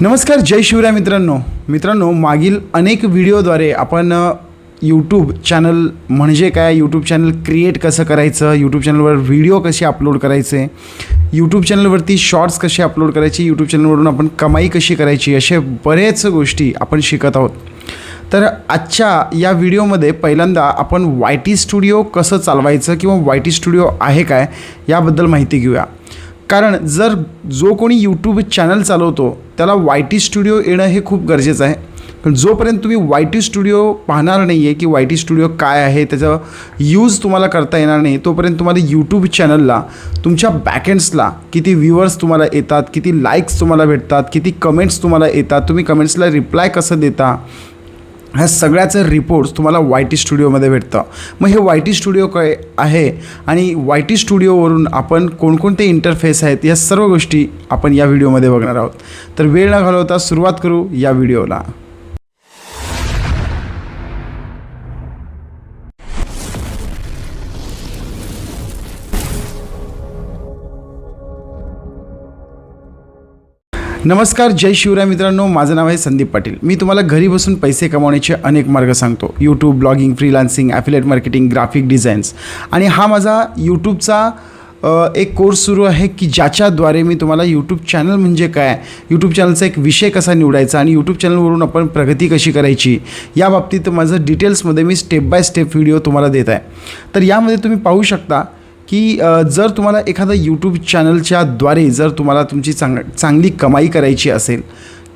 नमस्कार जय शिवराय मित्रांनो. मित्रांनो मागील अनेक व्हिडिओद्वारे आपण यूट्यूब चॅनल म्हणजे काय? यूट्यूब चॅनल क्रिएट कसं करायचं? यूट्यूब चॅनलवर व्हिडिओ कसे अपलोड करायचे? यूट्यूब चॅनलवरती शॉर्ट्स कसे अपलोड करायचे? यूट्यूब चॅनलवरून आपण कमाई कशी करायची? असे बरेच गोष्टी आपण शिकत आहोत. तर आजच्या या व्हिडिओमध्ये पहिल्यांदा आपण वाय टी स्टुडिओ कसं चालवायचं किंवा वाय टी स्टुडिओ आहे काय? याबद्दल माहिती घेऊया. कारण जर जो कोणी यूट्यूब चॅनल चालवतो त्याला वाय टी स्टुडिओ येणं हे खूप गरजेचं आहे. कारण जोपर्यंत तुम्ही वाय टी स्टुडिओ पाहणार नाही आहे की वाय टी स्टुडिओ काय आहे त्याचा यूज तुम्हाला करता येणार नाही तोपर्यंत तुम्हाला यूट्यूब चॅनलला तुमच्या बॅकएंड्सला किती व्ह्युअर्स तुम्हाला येतात किती लाईक्स तुम्हाला भेटतात किती कमेंट्स तुम्हाला येतात तुम्ही कमेंट्सला रिप्लाय कसं देता ह्या सगळ्याचं रिपोर्ट्स तुम्हाला वाय टी स्टुडिओमध्ये भेटतं. मग हे वाय टी स्टुडिओ काय आहे? आणि वाय टी स्टुडिओवरून आपण कोणकोणते इंटरफेस आहेत? या सर्व गोष्टी आपण या व्हिडिओमध्ये बघणार आहोत. तर वेळ न घालवता सुरुवात करू या व्हिडिओला नमस्कार जय शिवराय मित्रांनो. माझं नाव आहे संदीप पाटील. मी तुम्हाला घरी बसून पैसे कमावण्याचे अनेक मार्ग सांगतो. YouTube blogging freelancing affiliate marketing graphic designs आणि हा माझा यूट्यूबचा एक कोर्स सुरू आहे की ज्याच्याद्वारे मी तुम्हाला यूट्यूब चॅनल म्हणजे काय यूट्यूब चॅनलचा एक विषय कसा निवडायचा आणि यूट्यूब चॅनलवरून आपण प्रगती कशी करायची या बाबतीत माझं डिटेल्समध्ये मी स्टेप बाय स्टेप व्हिडिओ तुम्हाला देत आहे. तर यामध्ये तुम्ही पाहू शकता की जर तुम्हाला एखादं यूट्यूब चॅनलच्याद्वारे जर तुम्हाला तुमची चांग चांगली कमाई करायची असेल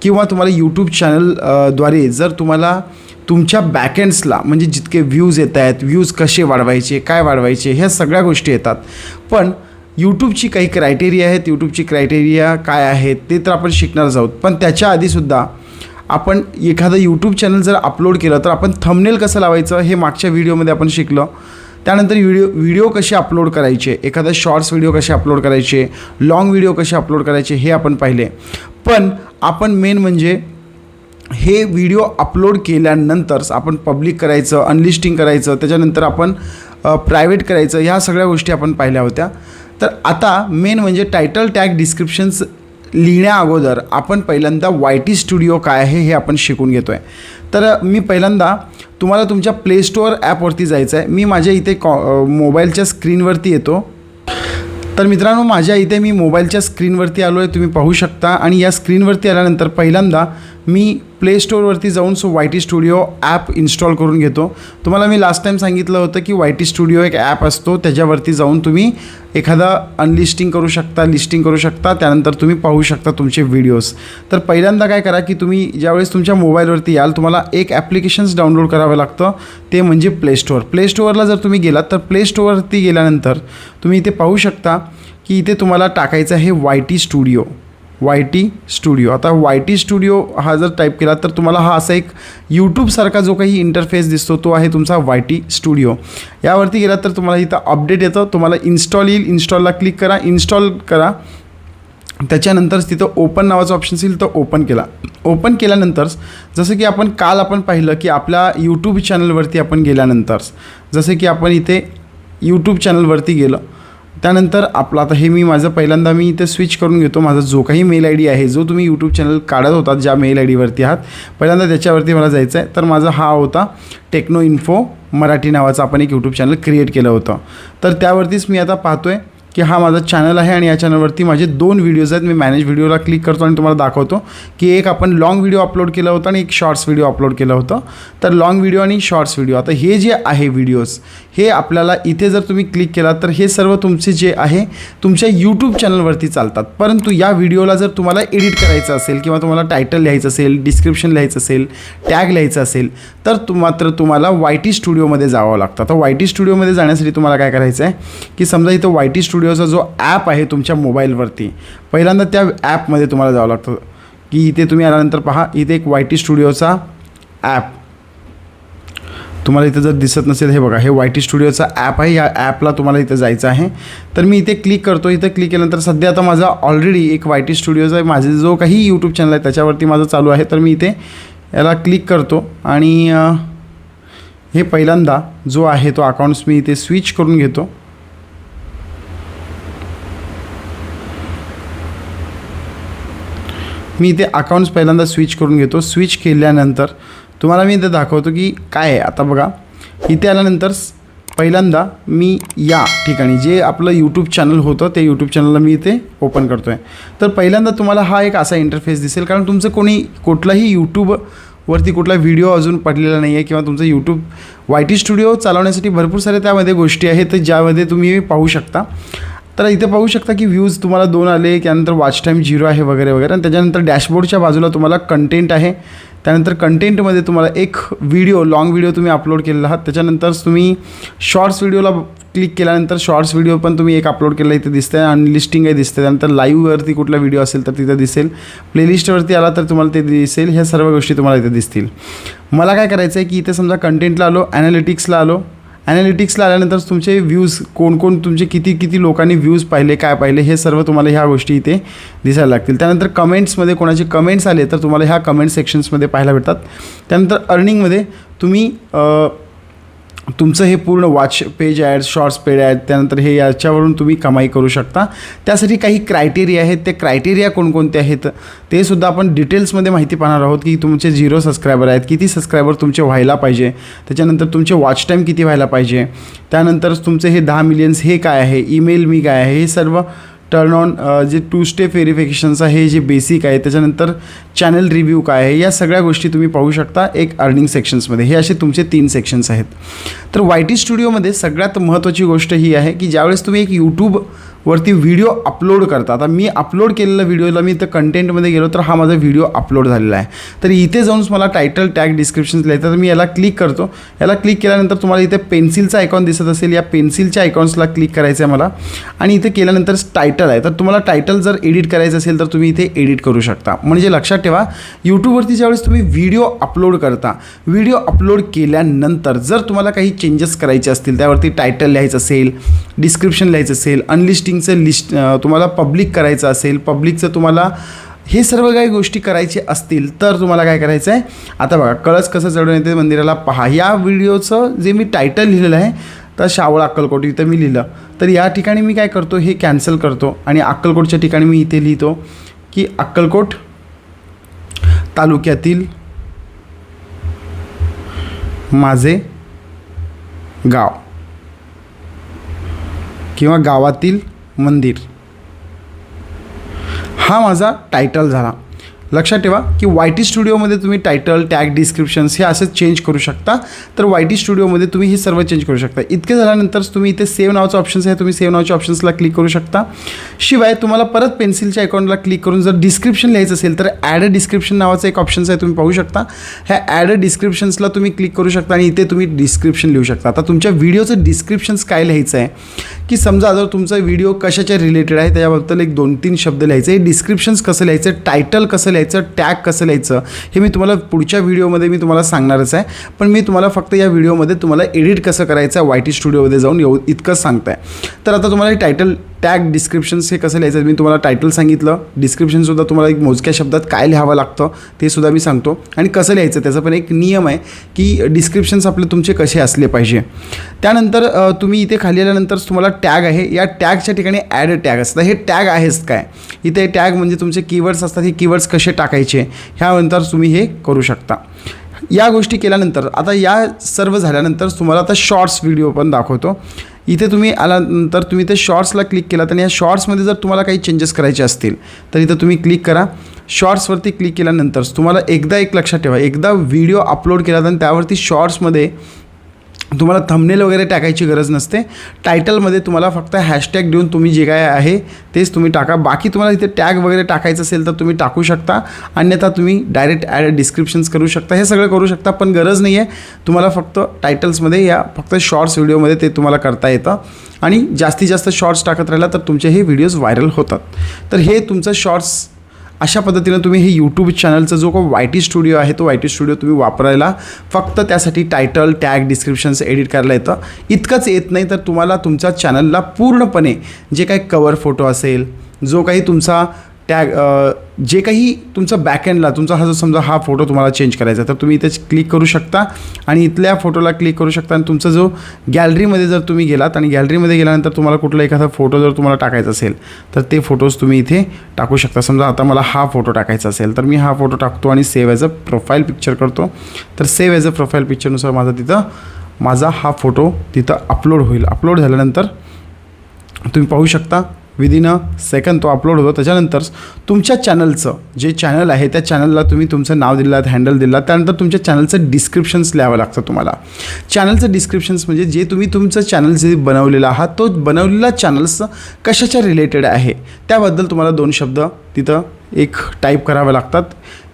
किंवा तुम्हाला यूट्यूब चॅनलद्वारे जर तुम्हाला तुमच्या बॅकएंड्सला म्हणजे जितके व्ह्यूज येत आहेत व्ह्यूज कसे वाढवायचे काय वाढवायचे ह्या सगळ्या गोष्टी येतात. पण यूट्यूबची काही क्रायटेरिया आहेत यूट्यूबची क्रायटेरिया काय आहेत ते तर आपण शिकणारच आहोत. पण त्याच्या आधीसुद्धा आपण एखादं यूट्यूब चॅनल जर अपलोड केलं तर आपण थंबनेल कसं लावायचं हे मागच्या व्हिडिओमध्ये आपण शिकलो. त्यानंतर व्हिडिओ व्हिडिओ कसे अपलोड करायचे एखादा शॉर्ट्स व्हिडिओ कसे अपलोड करायचे लाँग व्हिडिओ कसे अपलोड करायचे हे आपण पाहिले. पण आपण मेन म्हणजे हे व्हिडिओ अपलोड केल्यानंतर आपण पब्लिक करायचं अनलिस्टिंग करायचं त्याच्यानंतर आपण प्रायव्हेट करायचं ह्या सगळ्या गोष्टी आपण पाहिल्या होत्या. तर आता मेन म्हणजे टायटल टॅग डिस्क्रिप्शन्स लिहिण्या अगोदर आपण पहिल्यांदा वाय टी स्टुडिओ काय आहे हे आपण शिकून घेतो आहे तर मी पहिल्यांदा तुम्हाला तुमच्या प्ले स्टोअर ॲपवरती जायचं आहे मी माझ्या इथे कॉ मोबाईलच्या स्क्रीनवरती येतो. तर मित्रांनो माझ्या इथे मी मोबाईलच्या स्क्रीनवरती आलो आहे तुम्ही पाहू शकता. आणि या स्क्रीनवरती आल्यानंतर पहिल्यांदा मी प्ले स्टोअरवरती जाऊन so Y T studio app install करून घेतो. तुम्हाला मी लास्ट टाईम सांगितलं होतं की वाय टी स्टुडिओ एक ॲप असतो त्याच्यावरती जाऊन तुम्ही एखादा अनलिस्टिंग करू शकता लिस्टिंग करू शकता त्यानंतर तुम्ही पाहू शकता तुमचे व्हिडिओज तर पहिल्यांदा काय करा की तुम्ही ज्यावेळेस तुमच्या मोबाईलवरती याल तुम्हाला एक ॲप्लिकेशन्स डाउनलोड करावं लागतं ते म्हणजे प्ले स्टोअर प्ले स्टोअरला जर तुम्ही गेलात तर प्ले स्टोअरवरती गेल्यानंतर तुम्ही इथे पाहू शकता की इथे तुम्हाला टाकायचं आहे Y T studio Y T studio आता वाय टी स्टुडिओ हा जर टाईप केला तर तुम्हाला हा असा एक यूट्यूबसारखा जो काही इंटरफेस दिसतो तो आहे तुमचा वाय टी स्टुडिओ यावरती गेलात तर तुम्हाला इथं अपडेट येतं. तुम्हाला इन्स्टॉल येईल. इन्स्टॉलला क्लिक करा. इन्स्टॉल करा. त्याच्यानंतर तिथं ओपन नावाचं ऑप्शन असेल तर ओपन केला. ओपन केल्यानंतर जसं की आपण काल आपण पाहिलं की आपल्या यूट्यूब चॅनलवरती आपण गेल्यानंतर जसं की आपण इथे यूट्यूब चॅनलवरती गेलं त्यानंतर आपलं आता हे मी माझं पहिल्यांदा मी इथे स्विच करून घेतो. माझा जो काही मेल आय डी आहे जो तुम्ही यूट्यूब चॅनल काढत होता ज्या मेल आय डीवरती आहात पहिल्यांदा त्याच्यावरती मला जायचं आहे. तर माझा हा होता टेक्नो इन्फो मराठी नावाचं आपण एक यूट्यूब चॅनल क्रिएट केलं होतं. तर त्यावरतीच मी आता पाहतो आहे की हा माझा चॅनल आहे आणि या चॅनलवरती माझे दोन व्हिडिओज आहेत. मी मॅनेज व्हिडिओला क्लिक करतो आणि तुम्हाला दाखवतो की एक आपण लाँग व्हिडिओ अपलोड केला होता आणि एक शॉर्ट्स व्हिडिओ अपलोड केलं होतं. तर लाँग व्हिडिओ आणि शॉर्ट्स व्हिडिओ आता हे जे आहे व्हिडिओज हे आपल्याला इथे जर तुम्ही क्लिक केला तर हे सर्व तुमचे जे आहे तुमच्या यूट्यूब चॅनलवरती चालतात. परंतु या व्हिडिओला जर तुम्हाला एडिट करायचं असेल किंवा तुम्हाला टायटल लिहायचं असेल डिस्क्रिप्शन लिहायचं असेल टॅग लिहायचं असेल तर तु मात्र तुम्हाला वाय टी स्टुडिओमध्ये जावं लागतं. आता वाय टी स्टुडिओमध्ये जाण्यासाठी तुम्हाला काय करायचं आहे की समजा इथं वाय टी स्टुडिओचा जो ॲप आहे तुमच्या मोबाईलवरती पहिल्यांदा त्या ॲपमध्ये तुम्हाला जावं लागतं. की इथे तुम्ही आल्यानंतर पहा इथे एक वाय टी स्टुडिओचा ॲप तुम्हाला इथं जर दिसत नसेल हे बघा हे वाय टी स्टुडिओचा ॲप आहे. या ॲपला तुम्हाला इथं जायचं आहे. तर मी इथे क्लिक करतो. इथं क्लिक केल्यानंतर सध्या आता माझा ऑलरेडी एक वाय टी स्टुडिओचा आहे. माझे जो काही यूट्यूब चॅनल आहे त्याच्यावरती माझं चालू आहे. तर मी इथे याला क्लिक करतो. आणि हे पहिल्यांदा जो आहे तो अकाउंट्स मी इथे स्विच करून घेतो. मी इथे अकाउंट्स पहिल्यांदा स्विच करून घेतो. स्विच केल्यानंतर तुम्हाला मी इथे दाखवतो की काय आहे. आता बघा इथे आल्यानंतर पहिल्यांदा मी या ठिकाणी जे आपलं यूट्यूब चॅनल होतं ते यूट्यूब चॅनलला मी इथे ओपन करतो आहे तर पहिल्यांदा तुम्हाला हा एक असा इंटरफेस दिसेल कारण तुमचं कोणी कुठलाही यूट्यूबवरती कुठला व्हिडिओ अजून पडलेला नाही आहे किंवा तुमचं यूट्यूब वाय टी स्टुडिओ चालवण्यासाठी भरपूर सारे त्यामध्ये गोष्टी आहेत ज्यामध्ये तुम्ही पाहू शकता. तर इथे पाहू शकता की व्ह्यूज तुम्हाला दोन आले त्यानंतर वॉच टाईम झिरो आहे वगैरे वगैरे. आणि त्याच्यानंतर डॅशबोर्डच्या बाजूला तुम्हाला कंटेंट आहे. त्यानंतर कंटेंटमध्ये तुम्हाला एक व्हिडिओ लाँग व्हिडिओ तुम्ही अपलोड केलेला आहात. त्याच्यानंतर तुम्ही शॉर्ट्स व्हिडिओला क्लिक केल्यानंतर शॉर्ट्स व्हिडिओ पण तुम्ही एक अपलोड केला इथे दिसते आणि लिस्टिंग आहे दिसते त्यानंतर लाईव्हवरती कुठला व्हिडिओ असेल तर तिथं दिसेल. प्लेलिस्टवरती आला तर तुम्हाला ते दिसेल. ह्या सर्व गोष्टी तुम्हाला इथे दिसतील. मला काय करायचं आहे की इथे समजा कंटेंटला आलो ॲनालिटिक्सला आलो ॲनालिटिक्सला आल्यानंतर तुमचे व्ह्यूज कोण कोण तुमचे किती किती लोकांनी व्ह्यूज पाहिले काय पाहिले हे सर्व तुम्हाला ह्या गोष्टी इथे दिसायला लागतील. त्यानंतर कमेंट्समध्ये कोणाचे कमेंट्स आले तर तुम्हाला ह्या कमेंट सेक्शन्समध्ये पाहायला भेटतात. त्यानंतर अर्निंगमध्ये तुम्ही तुमचं हे पूर्ण watch page ad shorts paid ad त्यानंतर हे याच्यावरून तुम्ही कमाई करू शकता. त्यासाठी काही क्रायटेरिया आहेत. ते क्रायटेरिया कोणकोणते आहेत? ते सुद्धा आपण डिटेल्समध्ये माहिती पाहणार आहोत की तुमचे झिरो सबस्क्रायबर आहेत. किती सबस्क्रायबर तुमचे व्हायला पाहिजे? त्याच्यानंतर तुमचे वॉच टाईम किती व्हायला पाहिजे? त्यानंतर तुमचे हे दहा मिलियन्स हे काय आहे? ईमेल मी काय आहे? हे सर्व टर्न ऑन जे टू स्टेप व्हेरिफिकेशन्स आहे जे बेसिक आहे त्याच्यानंतर चॅनल रिव्ह्यू काय आहे या सगळ्या गोष्टी तुम्ही पाहू शकता एक अर्निंग सेक्शन्समध्ये हे असे तुमचे तीन सेक्शन्स आहेत. तर वाय टी स्टुडिओमध्ये सगळ्यात महत्त्वाची गोष्ट ही आहे की ज्यावेळेस तुम्ही एक यूट्यूब वरती व्हिडिओ अपलोड करता आता मी अपलोड केलेला व्हिडिओला मी इथं कंटेंटमध्ये गेलो तर हा माझा व्हिडिओ अपलोड झालेला आहे. तर इथे जाऊन मला टायटल टॅग डिस्क्रिप्शन लिहायचं तर मी याला क्लिक करतो. याला क्लिक केल्यानंतर तुम्हाला इथे पेन्सिलचा आयकॉन दिसत असेल. या पेन्सिलच्या आयकॉन्सला क्लिक करायचं आहे मला. आणि इथे केल्यानंतर टायटल आहे. तर तुम्हाला टायटल जर एडिट करायचं असेल तर तुम्ही इथे एडिट करू शकता. म्हणजे लक्षात ठेवा यूट्यूबवरती ज्यावेळेस तुम्ही व्हिडिओ अपलोड करता व्हिडिओ अपलोड केल्यानंतर जर तुम्हाला काही चेंजेस करायचे असतील त्यावरती टायटल लिहायचं असेल डिस्क्रिप्शन लिहायचं असेल अनलिस्ट लिस्टिंगचं लिस्ट तुम्हाला पब्लिक करायचं असेल पब्लिकचं तुम्हाला हे सर्व काही गोष्टी करायची असतील तर तुम्हाला काय करायचं आहे आता बघा कळस कसं चढून येते मंदिराला पहा. या व्हिडिओचं जे मी टायटल लिहिलेलं आहे तर शावळ अक्कलकोट इथं मी लिहिलं. तर या ठिकाणी मी काय करतो हे कॅन्सल करतो. आणि अक्कलकोटच्या ठिकाणी मी इथे लिहितो की अक्कलकोट तालुक्यातील माझे गाव किंवा गावातील मंदिर. हा माझा टायटल झाला. लक्षात ठेवा की वाय टी स्टुडिओमध्ये तुम्ही टायटल टॅग डिस्क्रिप्शन्स हे असं चेंज करू शकता. तर वाय टी स्टुडिओमध्ये तुम्ही हे सर्व चेंज करू शकता. इतके झाल्यानंतर तुम्ही इथे सेव्ह नावाचं ऑप्शन्स आहे तुम्ही सेव्ह नावाच्या ऑप्शन्सला क्लिक करू शकता. शिवाय तुम्हाला परत पेन्सिलच्या अकाउंटला क्लिक करून जर डिस्क्रिप्शन लिहायचं असेल तर ॲड डिस्क्रिप्शन नावाचं एक ऑप्शन्स आहे तुम्ही पाहू शकता. ह्या ॲड डिस्क्रिप्शन्सला तुम्ही क्लिक करू शकता आणि इथे तुम्ही डिस्क्रिप्शन लिहू शकता. आता तुमच्या व्हिडिओचं डिस्क्रिप्शन्स काय लिहायचं आहे की समजा जर तुमचा व्हिडिओ कशाच्या रिलेटेड आहे त्याच्याबद्दल एक दोन तीन शब्द लिहायचे. डिस्क्रिप्शन्स कसं लिहायचं? टायटल कसं लिहायचं? टॅग कसं लिहायचं हे मी तुम्हाला पुढच्या व्हिडिओमध्ये मी तुम्हाला सांगणारच आहे. पण मी तुम्हाला फक्त या व्हिडिओमध्ये तुम्हाला एडिट कसं करायचं आहे वाय टी स्टुडिओमध्ये जाऊन येऊ इतकंच सांगताय. तर आता तुम्हाला टायटल टॅग डिस्क्रिप्शन्स हे कसं लिहायचं? मी तुम्हाला टायटल सांगितलं. डिस्क्रिप्शनसुद्धा तुम्हाला एक मोजक्या शब्दात काय लिहावं लागतं ते सुद्धा मी सांगतो. आणि कसं लिहायचं? त्याचा पण एक नियम आहे की डिस्क्रिप्शन्स आपले तुमचे कसे असले पाहिजे. त्यानंतर तुम्ही इथे खाली आल्यानंतर तुम्हाला टॅग आहे. या टॅगच्या ठिकाणी ॲड टॅग असतात. हे टॅग आहेच काय? इथे टॅग म्हणजे तुमचे कीवर्ड्स असतात. हे कीवर्ड्स कसे टाकायचे? ह्यानंतर तुम्ही हे करू शकता. या गोष्टी केल्यानंतर आता या सर्व झाल्यानंतर तुम्हाला आता शॉर्ट्स व्हिडिओ पण दाखवतो. इथे तुम्ही आल्यानंतर तुम्ही ते शॉर्ट्सला क्लिक केलात आणि या शॉर्ट्समध्ये जर तुम्हाला काही चेंजेस करायचे असतील तर इथं तुम्ही क्लिक करा. शॉर्ट्सवरती क्लिक केल्यानंतर तुम्हाला एकदा एक लक्षात ठेवा एकदा व्हिडिओ अपलोड केला आणि त्यावरती शॉर्ट्समध्ये तुम्हाला थंबनेल वगैरे टाकायची गरज नसते. टायटलमध्ये तुम्हाला फक्त हॅशटॅग देऊन तुम्ही जे काय आहे तेच तुम्ही टाका. बाकी तुम्हाला इथे टॅग वगैरे टाकायचं असेल तर तुम्ही टाकू शकता. अन्यथा तुम्ही डायरेक्ट ॲड डिस्क्रिप्शन्स करू शकता. हे सगळं करू शकता पण गरज नाही आहे तुम्हाला फक्त टायटल्समध्ये या फक्त शॉर्ट्स व्हिडिओमध्ये ते तुम्हाला करता येतं. आणि जास्तीत जास्त शॉर्ट्स टाकत राहिला तर तुमचे हे व्हिडिओज व्हायरल होतात. तर हे तुमचं शॉर्ट्स अशा पद्धतीनं तुम्ही हे यूट्यूब चॅनलचा जो का वाय टी स्टुडिओ आहे तो वाय टी स्टुडिओ तुम्ही वापरायला फक्त त्यासाठी टायटल टॅग डिस्क्रिप्शन्स एडिट करायला येतं. इतकंच येत नाही तर तुम्हाला तुमच्या चॅनलला पूर्णपणे जे काही कवर फोटो असेल जो काही तुमचा टॅग जे काही तुमचं बॅकएंडला तुमचा हा जो समजा हा फोटो तुम्हाला चेंज करायचा आहे, तर तुम्ही इथे क्लिक करू शकता. आणि इथल्या फोटोला क्लिक करू शकता. आणि तुमचा जो गॅलरीमध्ये जर तुम्ही गेलात आणि गॅलरीमध्ये गेल्यानंतर तुम्हाला कुठला एखादा फोटो जर तुम्हाला टाकायचा असेल तर ते फोटोज तुम्ही इथे टाकू शकता. समजा आता मला हा फोटो टाकायचा असेल तर मी हा फोटो टाकतो आणि save as a profile picture करतो. तर सेव्ह ॲज अ प्रोफाईल पिक्चरनुसार माझा तिथं माझा हा फोटो तिथं अपलोड होईल. अपलोड झाल्यानंतर तुम्ही पाहू शकता विदिन अ सेकंद तो अपलोड होतो. त्याच्यानंतर तुमच्या चॅनलचं जे चॅनल आहे त्या चॅनलला तुम्ही तुमचं नाव दिलात हँडल दिलात. त्यानंतर तुमच्या चॅनलचं डिस्क्रिप्शन्स लिहावं लागतं तुम्हाला. चॅनलचं डिस्क्रिप्शन्स म्हणजे जे तुम्ही तुमचं चॅनल जे बनवलेलं आहात तो बनवलेला चॅनल्स कशाच्या रिलेटेड आहे? त्याबद्दल तुम्हाला दोन शब्द तिथं एक टाईप करावे लागतात.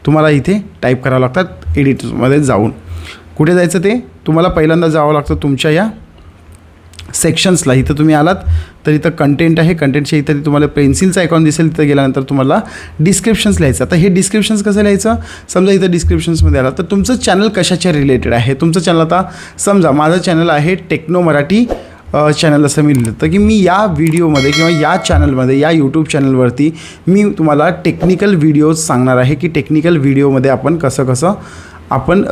तुम्हाला इथे टाईप करावं लागतात. एडिटमध्ये जाऊन. कुठे जायचं ते? तुम्हाला पहिल्यांदा जावं लागतं तुमच्या या सेक्शन्सला इथं तुम्ही आलात. तर इथं कंटेंट आहे. कंटेंटच्या इथं तुम्हाला पेन्सिलचा आयकॉन दिसेल तिथं गेल्यानंतर तुम्हाला डिस्क्रिप्शन्स लिहायचं. आता हे डिस्क्रिप्शन्स कसं लिहायचं? समजा इथं डिस्क्रिप्शन्समध्ये आला तर तुमचं चॅनल कशाच्या रिलेटेड आहे? तुमचं चॅनल आता समजा माझं चॅनल आहे टेक्नो मराठी चॅनल असं मी लिहिलं. तर की मी या व्हिडिओमध्ये किंवा या चॅनलमध्ये या यूट्यूब चॅनलवरती मी तुम्हाला टेक्निकल व्हिडिओज सांगणार आहे की टेक्निकल व्हिडिओमध्ये आपण कसं कसं आपण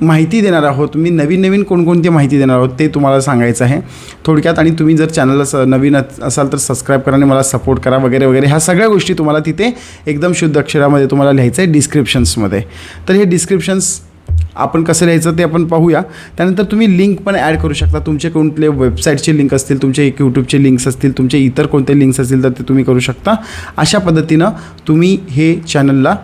माहिती देणार आहोत. मी नवीन नवीन कोणकोणती माहिती देणार आहोत ते तुम्हाला सांगायचं आहे. थोडक्यात आणि तुम्ही जर चॅनलला स नवीन असाल तर सबस्क्राईब करा आणि मला सपोर्ट करा वगैरे वगैरे. ह्या सगळ्या गोष्टी तुम्हाला तिथे एकदम शुद्ध अक्षरामध्ये तुम्हाला लिहायचं आहे डिस्क्रिप्शन्समध्ये तर हे डिस्क्रिप्शन्स आपण कसं लिहायचं ते आपण पाहूया. त्यानंतर तुम्ही लिंक पण ॲड करू शकता. तुमचे कोणते वेबसाईटचे लिंक असतील तुमचे एक यूट्यूबचे लिंक्स असतील तुमचे इतर कोणते लिंक्स असतील तर ते तुम्ही करू शकता. अशा पद्धतीनं तुम्ही हे चॅनलला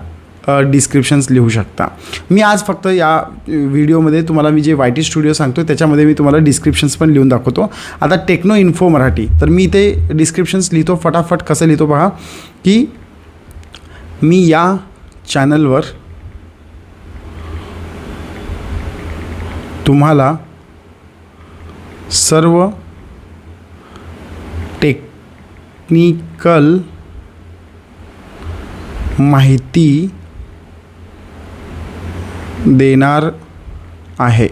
डिस्क्रिप्शन्स लिहू शकता. मी आज फक्त या व्हिडिओमध्ये तुम्हाला मी जे वाय टी स्टुडिओ सांगतो त्याच्यामध्ये मी तुम्हाला डिस्क्रिप्शन्स पण लिहून दाखवतो. आता टेक्नो इन्फो मराठी. तर मी इथे डिस्क्रिप्शन्स लिहितो फटाफट कसं लिहितो पहा की मी या चॅनलवर तुम्हाला सर्व टेक्निकल माहिती देणार आहे.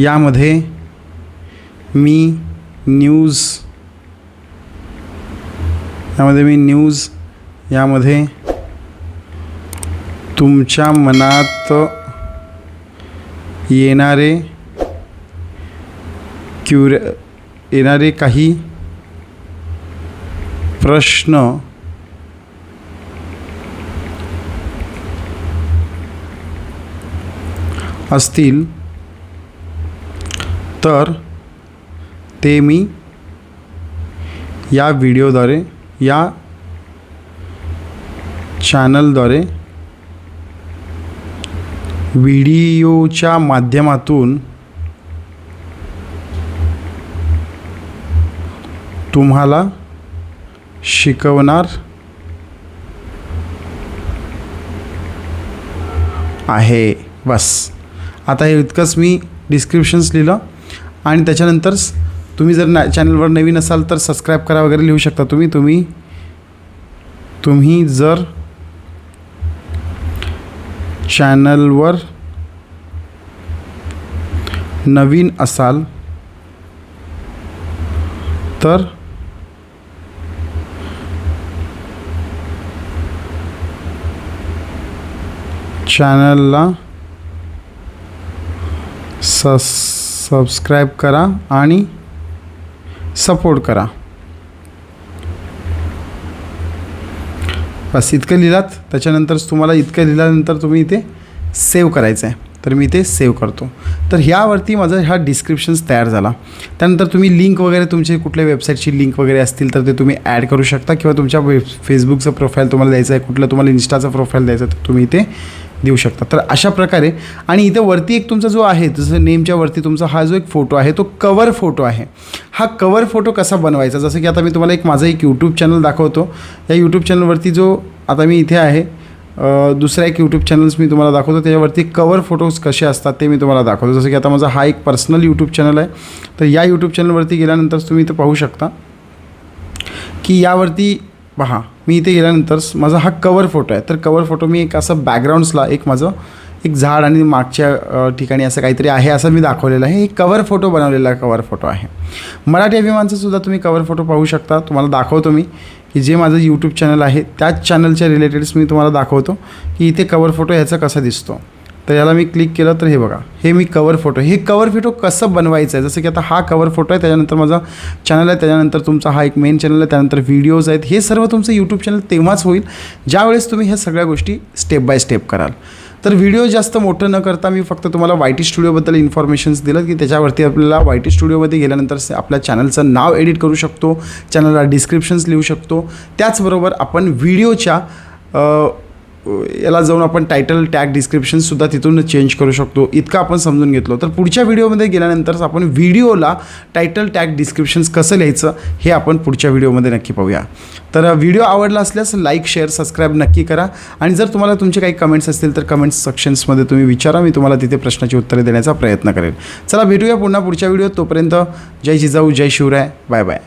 यामध्ये मी न्यूज यामध्ये मी न्यूज यामध्ये तुमच्या मनात येणारे क्युर येणारे काही प्रश्न असतील तर ते मी या व्हिडिओद्वारे या चॅनलद्वारे व्हिडिओच्या माध्यमातून तुम्हाला शिकवणार आहे. बस. आता हे इतकंच मी डिस्क्रिप्शन्स लिहिलं. आणि त्याच्यानंतर तुम्ही जर ना चॅनलवर नवीन असाल तर सबस्क्राईब करा वगैरे लिहू शकता तुम्ही. तुम्ही तुम्ही जर चॅनलवर नवीन असाल तर चॅनलला स सबस्क्राईब करा आणि सपोर्ट करा. बस इतकं लिहिलात त्याच्यानंतरच तुम्हाला इतकं लिहिल्यानंतर तुम्ही इथे सेव्ह करायचं आहे तर मी ते सेव्ह करतो. तर ह्यावरती माझा हा डिस्क्रिप्शन्स तयार झाला. त्यानंतर तुम्ही लिंक वगैरे तुमचे कुठल्या वेबसाईटची लिंक वगैरे असतील तर ते तुम्ही ॲड करू शकता किंवा तुमच्या वेब फेसबुकचं प्रोफाईल तुम्हाला द्यायचं आहे कुठलं तुम्हाला इन्स्टाचं प्रोफाईल द्यायचं आहे तर तुम्ही ते देऊ शकता तर अशा प्रकारे आणि इथे वरती एक तुमचा जो आहे जसं नेमच्या वरती तुमचा हा जो एक फोटो आहे तो कवर फोटो आहे. हा कवर फोटो कसा बनवायचा? जसं की आता मी तुम्हाला एक माझं एक यूट्यूब चॅनल दाखवतो. या यूट्यूब चॅनलवरती जो आता मी इथे आहे दुसऱ्या दुसरा एक यूट्यूब चॅनल्स मी तुम्हाला दाखवतो. त्याच्यावरती कवर फोटोज कसे असतात ते मी तुम्हाला दाखवतो. जसं की आता माझा हा एक पर्सनल यूट्यूब चॅनल आहे. तर या यूट्यूब चॅनलवरती गेल्यानंतर तुम्ही इथं पाहू शकता की यावरती पहा मी इथे गेल्यानंतर माझा हा कवर फोटो आहे. तर कवर फोटो मी एक असं बॅकग्राऊंड्सला एक माझं एक झाड आणि मागच्या ठिकाणी असं काहीतरी आहे असं मी दाखवलेलं आहे. एक कवर फोटो बनवलेला कवर फोटो आहे. मराठी अभिमानचा सुद्धा तुम्ही कवर फोटो पाहू शकता. तुम्हाला दाखवतो मी की जे माझं यूट्यूब चॅनल आहे त्याच चॅनलच्या रिलेटेड्स मी तुम्हाला दाखवतो की इथे कवर फोटो ह्याचा कसा दिसतो. तर याला मी क्लिक केलं तर हे बघा. हे मी कवर फोटो हे कवर फोटो कसं बनवायचं आहे जसं की आता हा कवर फोटो आहे त्याच्यानंतर माझा चॅनल आहे त्याच्यानंतर तुमचा हा एक मेन चॅनल आहे त्यानंतर व्हिडिओज आहेत. हे सर्व तुमचं यूट्यूब चॅनल तेव्हाच होईल ज्यावेळेस तुम्ही ह्या सगळ्या गोष्टी स्टेप बाय स्टेप कराल. तर व्हिडिओ जास्त मोठं न करता मी फक्त तुम्हाला वाय टी स्टुडिओबद्दल इन्फॉर्मेशन्स दिलं की त्याच्यावरती आपल्याला वाय टी स्टुडिओमध्ये गेल्यानंतर आपल्या चॅनलचं नाव एडिट करू शकतो चॅनलला डिस्क्रिप्शन्स लिहू शकतो. त्याचबरोबर आपण व्हिडिओच्या याला जाऊन आपण टायटल टॅग डिस्क्रिप्शनसुद्धा तिथून चेंज करू शकतो. इतकं आपण समजून घेतलो तर पुढच्या व्हिडिओमध्ये गेल्यानंतरच आपण व्हिडिओला टायटल टॅग डिस्क्रिप्शन्स कसं लिहायचं हे आपण पुढच्या व्हिडिओमध्ये नक्की पाहूया. तर व्हिडिओ आवडला असल्यास लाईक शेअर सबस्क्राईब नक्की करा. आणि जर तुम्हाला तुमचे काही कमेंट्स असतील तर कमेंट्स सेक्शन्समध्ये तुम्ही विचारा. मी तुम्हाला तिथे प्रश्नाची उत्तरे देण्याचा प्रयत्न करेन. चला भेटूया पुन्हा पुढच्या व्हिडिओत तोपर्यंत जय जिजाऊ जय शिवराय. Bye bye